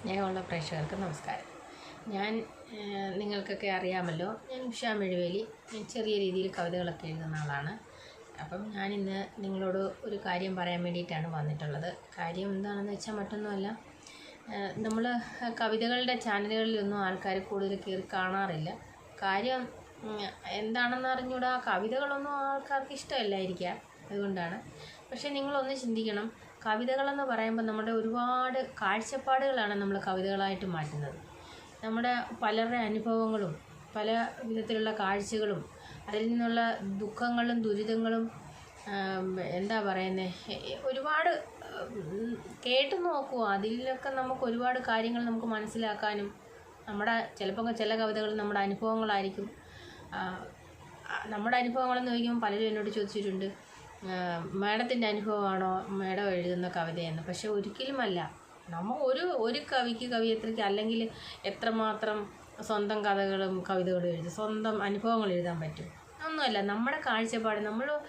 സ്നേഹമുള്ള പ്രേക്ഷകർക്ക് നമസ്കാരം. ഞാൻ നിങ്ങൾക്കൊക്കെ അറിയാമല്ലോ ഞാൻ ഉഷ മെഴുവേലി. ഞാൻ ചെറിയ രീതിയിൽ കവിതകളൊക്കെ എഴുതുന്ന ആളാണ്. അപ്പം ഞാനിന്ന് നിങ്ങളോട് ഒരു കാര്യം പറയാൻ വേണ്ടിയിട്ടാണ് വന്നിട്ടുള്ളത്. കാര്യം എന്താണെന്ന് വെച്ചാൽ മറ്റൊന്നുമല്ല. നമ്മൾ കവിതകളുടെ ചാനലുകളിലൊന്നും ആൾക്കാർ കൂടുതൽ കയറി കാണാറില്ല. കാര്യം എന്താണെന്ന് അറിഞ്ഞൂടാ കവിതകളൊന്നും ആൾക്കാർക്ക് ഇഷ്ടമല്ലായിരിക്കാം. അതുകൊണ്ടാണ്. പക്ഷേ നിങ്ങളൊന്ന് ചിന്തിക്കണം. കവിതകളെന്ന് പറയുമ്പോൾ നമ്മുടെ ഒരുപാട് കാഴ്ചപ്പാടുകളാണ് നമ്മൾ കവിതകളായിട്ട് മാറ്റുന്നത്. നമ്മുടെ പലരുടെ അനുഭവങ്ങളും പല വിധത്തിലുള്ള കാഴ്ചകളും അതിൽ നിന്നുള്ള ദുഃഖങ്ങളും ദുരിതങ്ങളും എന്താ പറയുന്നത് ഒരുപാട് കേട്ട് നോക്കുക. അതിലൊക്കെ നമുക്ക് ഒരുപാട് കാര്യങ്ങൾ നമുക്ക് മനസ്സിലാക്കാനും നമ്മുടെ ചിലപ്പോൾ ചില കവിതകൾ നമ്മുടെ അനുഭവങ്ങളായിരിക്കും. നമ്മുടെ അനുഭവങ്ങളെന്ന് ചോദിക്കുമ്പോൾ പലരും എന്നോട് ചോദിച്ചിട്ടുണ്ട്. മാഡത്തിന്റെ അനുഭവമാണോ മാഡം എഴുതുന്ന കവിതയെന്ന്? പക്ഷെ ഒരിക്കലുമല്ല. നമ്മൾ ഒരു ഒരു കവിക്ക് കവിയത്രിക്ക് അല്ലെങ്കിൽ എത്രമാത്രം സ്വന്തം കഥകളും കവിതകളും എഴുതും സ്വന്തം അനുഭവങ്ങൾ എഴുതാൻ പറ്റും. ഒന്നുമല്ല നമ്മുടെ കാഴ്ചപ്പാട് നമ്മൾ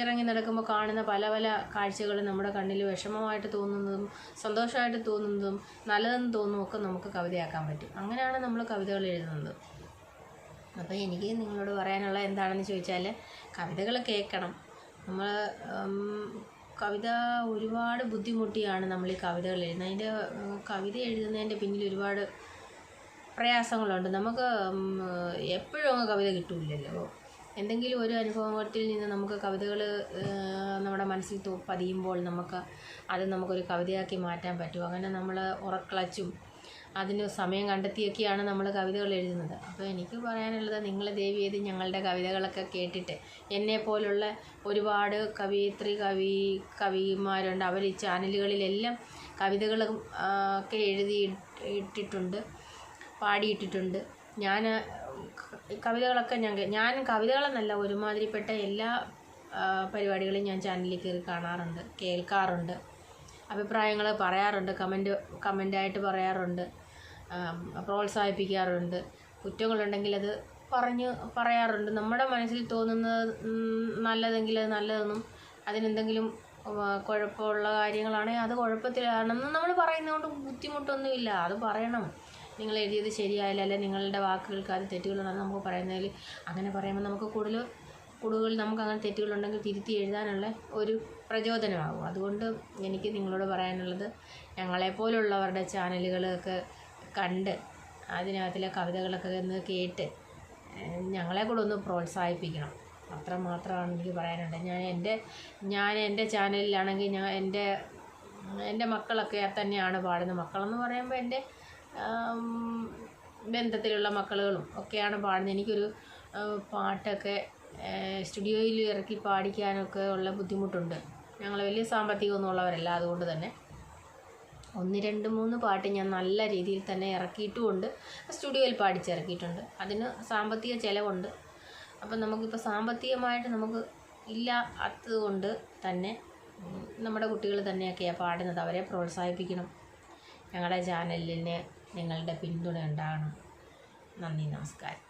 ഇറങ്ങി നടക്കുമ്പോൾ കാണുന്ന പല പല കാഴ്ചകളും നമ്മുടെ കണ്ണിൽ വിഷമമായിട്ട് തോന്നുന്നതും സന്തോഷമായിട്ട് തോന്നുന്നതും നല്ലതെന്ന് തോന്നുന്നതും ഒക്കെ നമുക്ക് കവിതയാക്കാൻ പറ്റും. അങ്ങനെയാണ് നമ്മൾ കവിതകൾ എഴുതുന്നത്. അപ്പോൾ എനിക്ക് നിങ്ങളോട് പറയാനുള്ള എന്താണെന്ന് ചോദിച്ചാൽ കവിതകൾ കേൾക്കണം. നമ്മൾ കവിത ഒരുപാട് ബുദ്ധിമുട്ടിയാണ് നമ്മൾ ഈ കവിതകൾ എഴുതുന്നത്. അതിന്റെ കവിത എഴുതുന്നതിന്റെ പിന്നിൽ ഒരുപാട് പ്രയാസങ്ങളുണ്ട്. നമുക്ക് എപ്പോഴും അങ്ങ് കവിത കിട്ടൂലല്ലോ എന്തെങ്കിലും ഒരു അനുഭവത്തിൽ നിന്ന് നമുക്ക് കവിതകൾ നമ്മുടെ മനസ്സിൽ പതിയുമ്പോൾ നമുക്ക് അത് നമുക്കൊരു കവിതയാക്കി മാറ്റാൻ പറ്റും. അങ്ങനെ നമ്മൾ ഉറക്കളച്ചും അതിന് സമയം കണ്ടെത്തിയൊക്കെയാണ് നമ്മൾ കവിതകൾ എഴുതുന്നത്. അപ്പോൾ എനിക്ക് പറയാനുള്ളത് നിങ്ങൾ ദയവ് ചെയ്ത് ഞങ്ങളുടെ കവിതകളൊക്കെ കേട്ടിട്ട് എന്നെ പോലുള്ള ഒരുപാട് കവിയത്രി കവി കവിമാരുണ്ട്. അവർ ഈ ചാനലുകളിലെല്ലാം കവിതകളും ആ, ഒക്കെ എഴുതി ഇട്ടിട്ടുണ്ട് പാടിയിട്ടിട്ടുണ്ട്. ഞാൻ കവിതകളൊക്കെ ഞാൻ ഞാൻ കവിതകളെന്നല്ല ഒരുമാതിരിപ്പെട്ട എല്ലാ പരിപാടികളും ഞാൻ ചാനലിൽ കയറി കാണാറുണ്ട് കേൾക്കാറുണ്ട്. അഭിപ്രായങ്ങൾ പറയാറുണ്ട് കമന്റ് കമന്റായിട്ട് പറയാറുണ്ട്. പ്രോത്സാഹിപ്പിക്കാറുണ്ട്. കുറ്റങ്ങളുണ്ടെങ്കിൽ അത് പറഞ്ഞ് പറയാറുണ്ട്. നമ്മുടെ മനസ്സിൽ തോന്നുന്നത് നല്ലതെങ്കിൽ അത് നല്ലതെന്നും അതിനെന്തെങ്കിലും കുഴപ്പമുള്ള കാര്യങ്ങളാണെങ്കിൽ അത് കുഴപ്പത്തിലാണെന്ന് നമ്മൾ പറയുന്നതുകൊണ്ട് ബുദ്ധിമുട്ടൊന്നുമില്ല. അത് പറയണം. നിങ്ങൾ എഴുതിയത് ശരിയായില്ല അല്ലെ നിങ്ങളുടെ വാക്കുകൾക്ക് അത് തെറ്റുകളുണ്ടെന്ന് നമുക്ക് പറയുന്നതിൽ അങ്ങനെ പറയുമ്പോൾ നമുക്ക് കൂടുതൽ കൂടുതൽ നമുക്ക് അങ്ങനെ തെറ്റുകളുണ്ടെങ്കിൽ തിരുത്തി എഴുതാനുള്ള ഒരു പ്രചോദനമാകും. അതുകൊണ്ട് എനിക്ക് നിങ്ങളോട് പറയാനുള്ളത് ഞങ്ങളെപ്പോലുള്ളവരുടെ ചാനലുകളൊക്കെ കണ്ട് അതിനകത്തിലെ കവിതകളൊക്കെ ഒന്ന് കേട്ട് ഞങ്ങളെ കൂടെ ഒന്ന് പ്രോത്സാഹിപ്പിക്കണം. അത്ര മാത്രമാണ് എനിക്ക് പറയാനുണ്ട് ഞാൻ എന്റെ ഞാൻ എന്റെ ചാനലിലാണെങ്കിൽ ഞാൻ എന്റെ എന്റെ മക്കളൊക്കെ തന്നെയാണ് പാടുന്നത്. മക്കളെന്ന് പറയുമ്പോൾ എന്റെ ബന്ധത്തിലുള്ള മക്കളുകളും ഒക്കെയാണ് പാടുന്നത്. എനിക്കൊരു പാട്ടൊക്കെ സ്റ്റുഡിയോയിൽ ഇറക്കി പാടിക്കാനൊക്കെ ഉള്ള ബുദ്ധിമുട്ടുണ്ട്. ഞങ്ങൾ വലിയ സാമ്പത്തികമൊന്നും ഉള്ളവരല്ല. അതുകൊണ്ട് തന്നെ ഒന്ന് രണ്ട് മൂന്ന് പാട്ട് ഞാൻ നല്ല രീതിയിൽ തന്നെ ഇറക്കിയിട്ടുമുണ്ട്. സ്റ്റുഡിയോയിൽ പാടിച്ചിറക്കിയിട്ടുണ്ട്. അതിന് സാമ്പത്തിക ചിലവുണ്ട്. അപ്പം നമുക്കിപ്പോൾ സാമ്പത്തികമായിട്ട് നമുക്ക് ഇല്ല അതുകൊണ്ട് തന്നെ നമ്മുടെ കുട്ടികൾ തന്നെയൊക്കെയാണ് പാടുന്നത്. അവരെ പ്രോത്സാഹിപ്പിക്കണം. ഞങ്ങളുടെ ചാനലിന് നിങ്ങളുടെ പിന്തുണ ഉണ്ടാകണം. നന്ദി നമസ്കാരം.